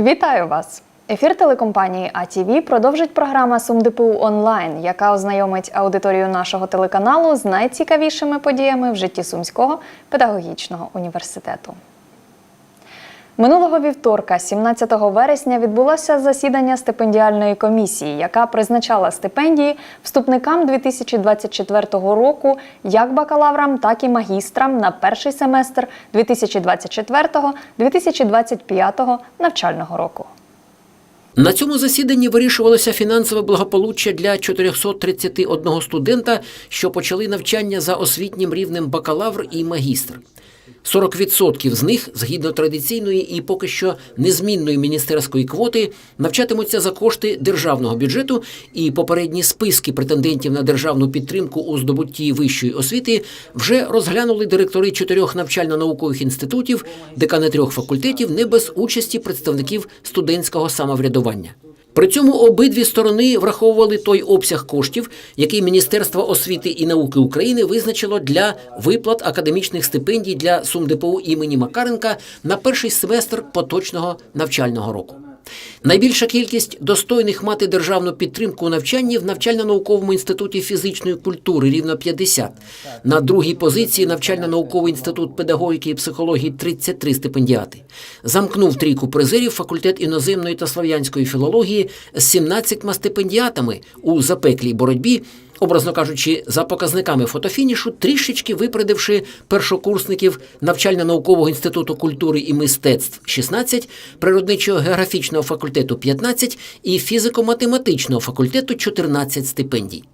Вітаю вас! Ефір телекомпанії АТВ продовжить програма СумДПУ онлайн, яка ознайомить аудиторію нашого телеканалу з найцікавішими подіями в житті Сумського педагогічного університету. Минулого вівторка, 17 вересня, відбулося засідання стипендіальної комісії, яка призначала стипендії вступникам 2024 року як бакалаврам, так і магістрам на перший семестр 2024-2025 навчального року. На цьому засіданні вирішувалося фінансове благополуччя для 431 студента, що почали навчання за освітнім рівнем бакалавр і магістр. 40% з них, згідно традиційної і поки що незмінної міністерської квоти, навчатимуться за кошти державного бюджету, і попередні списки претендентів на державну підтримку у здобутті вищої освіти вже розглянули директори чотирьох навчально-наукових інститутів, декани трьох факультетів, не без участі представників студентського самоврядування. При цьому обидві сторони враховували той обсяг коштів, який Міністерство освіти і науки України визначило для виплат академічних стипендій для СумДПУ імені Макаренка на перший семестр поточного навчального року. Найбільша кількість достойних мати державну підтримку у навчанні в навчально-науковому інституті фізичної культури рівно 50. На другій позиції навчально-науковий інститут педагогіки і психології 33 стипендіати. Замкнув трійку призерів факультет іноземної та слав'янської філології з 17 стипендіатами у запеклій боротьбі образно кажучи, за показниками фотофінішу, трішечки випередивши першокурсників навчально-наукового інституту культури і мистецтв 16, природничого географічного факультету 15 і фізико-математичного факультету 14 стипендій.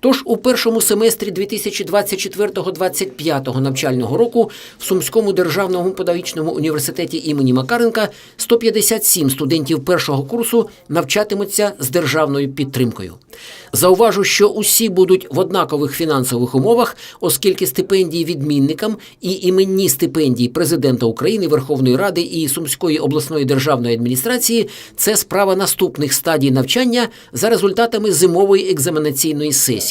Тож у першому семестрі 2024-2025 навчального року в Сумському державному педагогічному університеті імені Макаренка 157 студентів першого курсу навчатимуться з державною підтримкою. Зауважу, що усі будуть в однакових фінансових умовах, оскільки стипендії відмінникам і іменні стипендії президента України, Верховної Ради і Сумської обласної державної адміністрації це справа наступних стадій навчання за результатами зимової екзаменаційної сесії.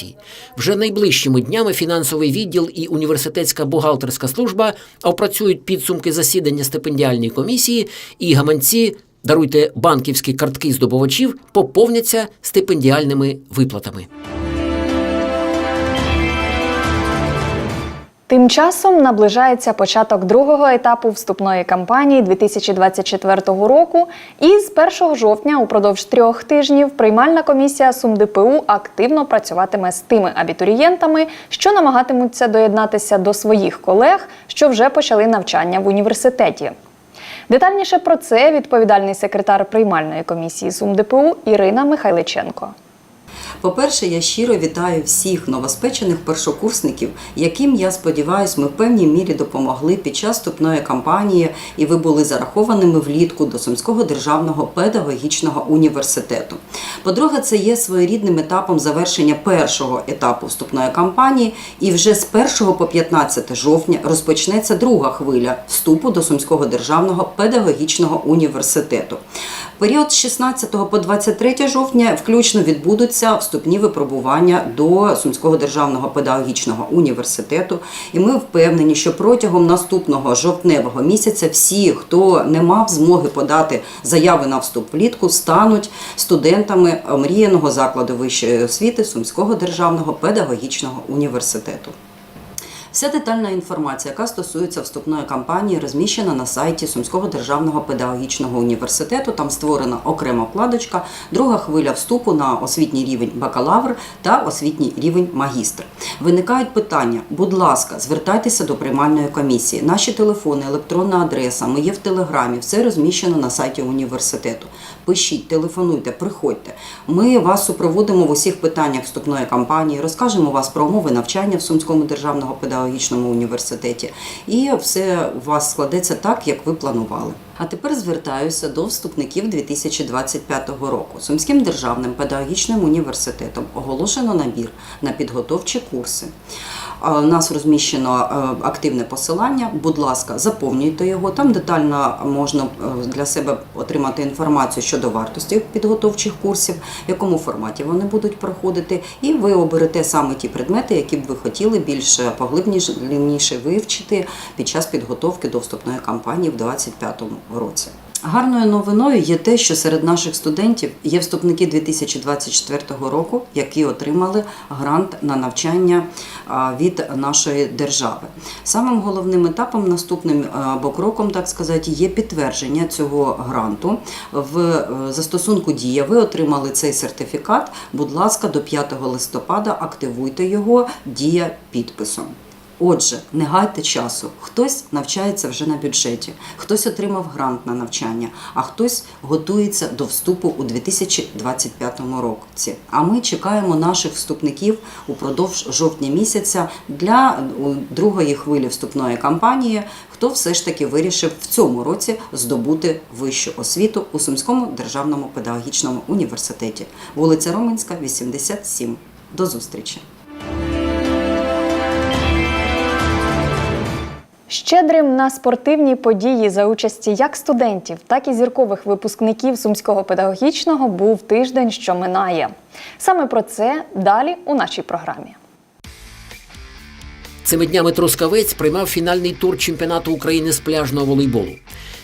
Вже найближчими днями фінансовий відділ і університетська бухгалтерська служба опрацюють підсумки засідання стипендіальної комісії і гаманці. Даруйте банківські картки здобувачів поповняться стипендіальними виплатами. Тим часом наближається початок другого етапу вступної кампанії 2024 року, і з 1 жовтня упродовж трьох тижнів приймальна комісія СумДПУ активно працюватиме з тими абітурієнтами, що намагатимуться доєднатися до своїх колег, що вже почали навчання в університеті. Детальніше про це відповідальний секретар приймальної комісії СумДПУ Ірина Михайличенко. По-перше, я щиро вітаю всіх новоспечених першокурсників, яким я сподіваюся, ми в певній мірі допомогли під час вступної кампанії, і ви були зарахованими влітку до Сумського державного педагогічного університету. По-друге, це є своєрідним етапом завершення першого етапу вступної кампанії, і вже з 1 по 15 жовтня розпочнеться друга хвиля вступу до Сумського державного педагогічного університету. Період з 16 по 23 жовтня включно відбудуться вступні випробування до Сумського державного педагогічного університету. І ми впевнені, що протягом наступного жовтневого місяця всі, хто не мав змоги подати заяви на вступ влітку, стануть студентами мріяного закладу вищої освіти Сумського державного педагогічного університету. Вся детальна інформація, яка стосується вступної кампанії, розміщена на сайті Сумського державного педагогічного університету. Там створена окрема вкладочка, друга хвиля вступу на освітній рівень бакалавр та освітній рівень магістр. Виникають питання. Будь ласка, звертайтеся до приймальної комісії. Наші телефони, електронна адреса, ми є в телеграмі. Все розміщено на сайті університету. Пишіть, телефонуйте, приходьте. Ми вас супроводимо в усіх питаннях вступної кампанії, розкажемо вас про умови навчання в Сумському державному педагогічному університеті. І все у вас складеться так, як ви планували. А тепер звертаюся до вступників 2025 року. Сумським державним педагогічним університетом оголошено набір на підготовчі курси. У нас розміщено е, активне посилання. Будь ласка, заповнюйте його. Там детально можна е, для себе отримати інформацію щодо вартості підготовчих курсів, в якому форматі вони будуть проходити, і ви оберете саме ті предмети, які б ви хотіли більш поглибніше вивчити під час підготовки до вступної кампанії в 2025 році. Гарною новиною є те, що серед наших студентів є вступники 2024 року, які отримали грант на навчання від нашої держави. Самим головним етапом, наступним або кроком, так сказати, є підтвердження цього гранту. В е, застосунку Дія ви отримали цей сертифікат. Будь ласка, до 5 листопада активуйте його дія підписом. Отже, не гайте часу. Хтось навчається вже на бюджеті, хтось отримав грант на навчання, а хтось готується до вступу у 2025 році. А ми чекаємо наших вступників упродовж жовтня місяця для другої хвилі вступної кампанії. Хто все ж таки вирішив в цьому році здобути вищу освіту у Сумському державному педагогічному університеті, вулиця Роменська, 87. До зустрічі! Щедрим на спортивні події за участі як студентів, так і зіркових випускників Сумського педагогічного був тиждень, що минає. Саме про це далі у нашій програмі. Цими днями Трускавець приймав фінальний тур чемпіонату України з пляжного волейболу.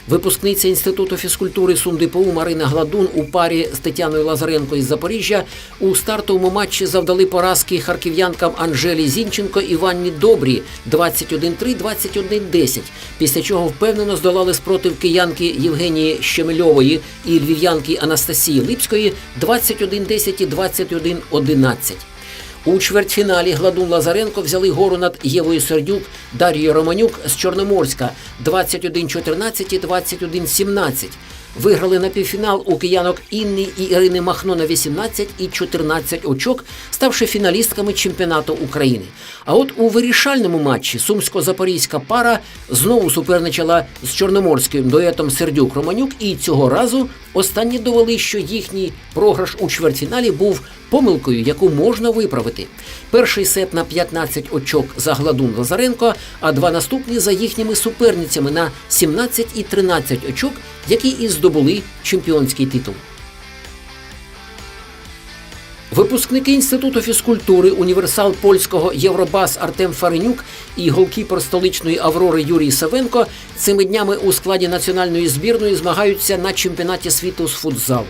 Випускниця інституту фізкультури СумДПУ Марина Гладун у парі з Тетяною Лазаренко із Запоріжжя у стартовому матчі завдали поразки харків'янкам Анжелі Зінченко і Ванні Добрі 21-3-21-10, після чого впевнено здолали спротив киянки Євгенії Щемельової і львів'янки Анастасії Липської 21-10 і 21-11. У чвертьфіналі Гладун Лазаренко взяли гору над Євою Сердюк, Дар'єю Романюк з Чорноморська 21-14 і 21-17. Виграли на півфінал у киянок Інни і Ірини Махно на 18 і 14 очок, ставши фіналістками чемпіонату України. А от у вирішальному матчі сумсько-запорізька пара знову суперничала з чорноморським дуетом Сердюк Романюк, і цього разу останні довели, що їхній програш у чвертьфіналі був помилкою, яку можна виправити. Перший сет на 15 очок за Гладун Лазаренко, а два наступні за їхніми суперницями на 17 і 13 очок, які і здобули чемпіонський титул. Випускники інституту фізкультури універсал польського Євробас Артем Фаренюк і голкіпер столичної Аврори Юрій Савенко цими днями у складі національної збірної змагаються на чемпіонаті світу з футзалу.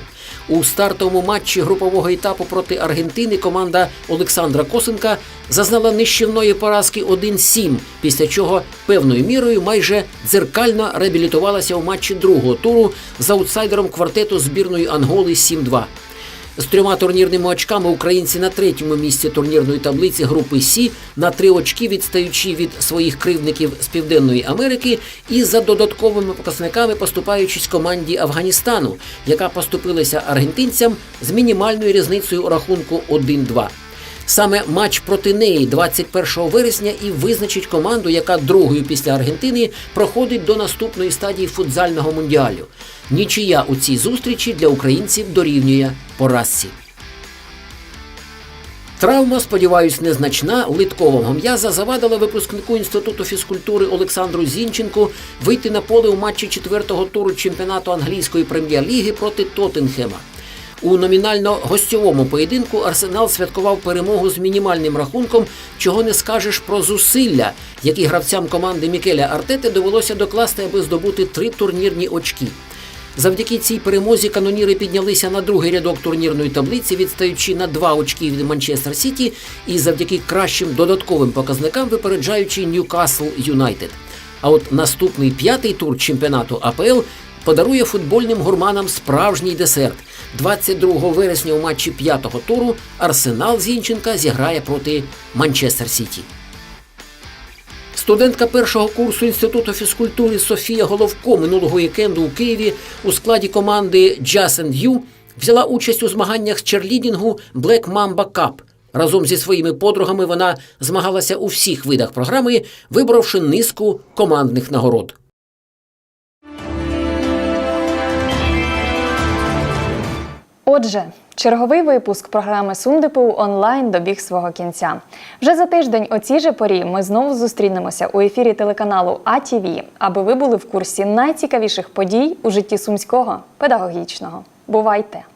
У стартовому матчі групового етапу проти Аргентини команда Олександра Косенка зазнала нищівної поразки 1-7, після чого певною мірою майже дзеркально реабілітувалася у матчі другого туру з аутсайдером квартету збірної Анголи 7-2. З трьома турнірними очками українці на третьому місці турнірної таблиці групи Сі на три очки відстаючи від своїх кривдників з Південної Америки і за додатковими показниками поступаючись команді Афганістану, яка поступилася аргентинцям з мінімальною різницею рахунку 1-2. Саме матч проти неї 21 вересня і визначить команду, яка другою після Аргентини проходить до наступної стадії футзального мундіалю. Нічия у цій зустрічі для українців дорівнює поразці. Травма, сподіваюсь, незначна литкового м'яза завадила випускнику інституту фізкультури Олександру Зінченку вийти на поле у матчі четвертого туру чемпіонату англійської прем'єр-ліги проти Тоттенхема. У номінально гостьовому поєдинку Арсенал святкував перемогу з мінімальним рахунком, чого не скажеш про зусилля, які гравцям команди Мікеля Артети довелося докласти, аби здобути три турнірні очки. Завдяки цій перемозі каноніри піднялися на другий рядок турнірної таблиці, відстаючи на два очки від Манчестер Сіті, і завдяки кращим додатковим показникам випереджаючи Ньюкасл Юнайтед. А от наступний п'ятий тур чемпіонату АПЛ подарує футбольним гурманам справжній десерт. 22 вересня у матчі п'ятого туру Арсенал Зінченка зіграє проти Манчестер Сіті. Студентка першого курсу інституту фізкультури Софія Головко минулого вікенду у Києві у складі команди Just and You взяла участь у змаганнях з черлідінгу Black Mamba Cup. Разом зі своїми подругами вона змагалася у всіх видах програми, виборовши низку командних нагород. Отже, черговий випуск програми СумДПУ онлайн добіг свого кінця. Вже за тиждень о цій же порі ми знову зустрінемося у ефірі телеканалу АТВ, аби ви були в курсі найцікавіших подій у житті сумського педагогічного. Бувайте!